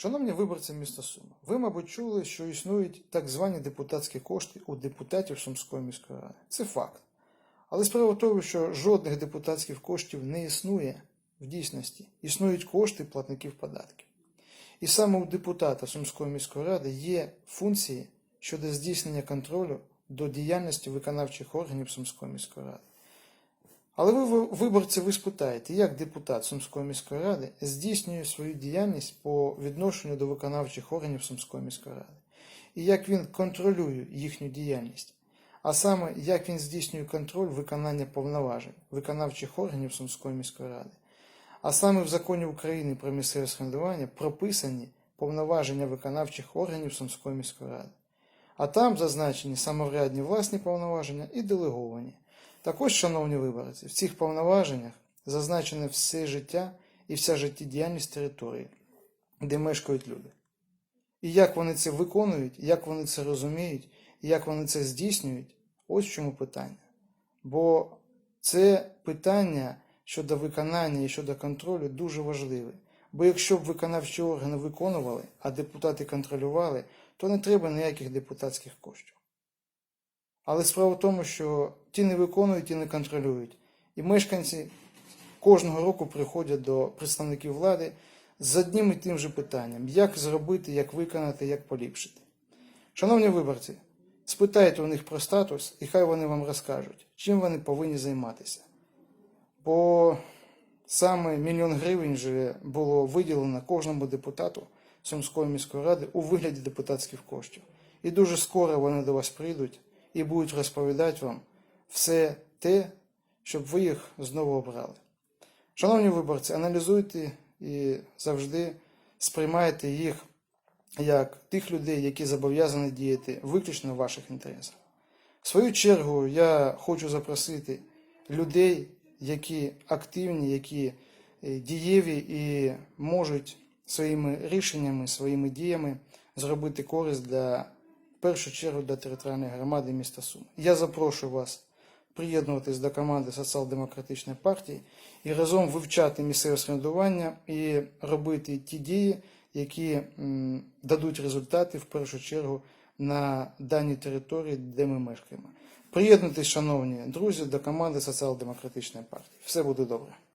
Шановні виборці міста Суми, ви, мабуть, чули, що існують так звані депутатські кошти у депутатів Сумської міської ради. Це факт. Але справа в тому, що жодних депутатських коштів не існує в дійсності. Існують кошти платників податків. І саме у депутата Сумської міської ради є функції щодо здійснення контролю до діяльності виконавчих органів Сумської міської ради. Але ви, ви- виборці, ви спитаєте, як депутат Сумської міської ради здійснює свою діяльність по відношенню до виконавчих органів Сумської міської ради, і як він контролює їхню діяльність, а саме як він здійснює контроль виконання повноважень виконавчих органів Сумської міської ради. А саме в законі України про місцеве самоврядування прописані повноваження виконавчих органів Сумської міської ради. А там зазначені самоврядні власні повноваження і делеговані. Також, шановні виборці, в цих повноваженнях зазначене все життя і вся життєдіяльність території, де мешкають люди. І як вони це виконують, як вони це розуміють, як вони це здійснюють, ось в чому питання. Бо це питання щодо виконання і щодо контролю дуже важливе. Бо якщо б виконавчі органи виконували, а депутати контролювали, то не треба ніяких депутатських коштів. Але справа в тому, що ті не виконують, ті не контролюють. І мешканці кожного року приходять до представників влади з одним і тим же питанням: як зробити, як виконати, як поліпшити. Шановні виборці, спитайте у них про статус, і хай вони вам розкажуть, чим вони повинні займатися. Бо саме мільйон гривень вже було виділено кожному депутату Сумської міської ради у вигляді депутатських коштів. І дуже скоро вони до вас прийдуть і будуть розповідати вам все те, щоб ви їх знову обрали. Шановні виборці, аналізуйте і завжди сприймайте їх як тих людей, які зобов'язані діяти виключно в ваших інтересах. В свою чергу я хочу запросити людей, які активні, які е, дієві і можуть своїми рішеннями, своїми діями зробити користь для в першу чергу для територіальної громади міста Суми. Я запрошую вас приєднуватись до команди Соціал-демократичної партії і разом вивчати місцеве самоврядування і робити ті дії, які дадуть результати в першу чергу на даній території, де ми мешкаємо. Приєднуйтесь, шановні друзі, до команди Соціал-демократичної партії. Все буде добре.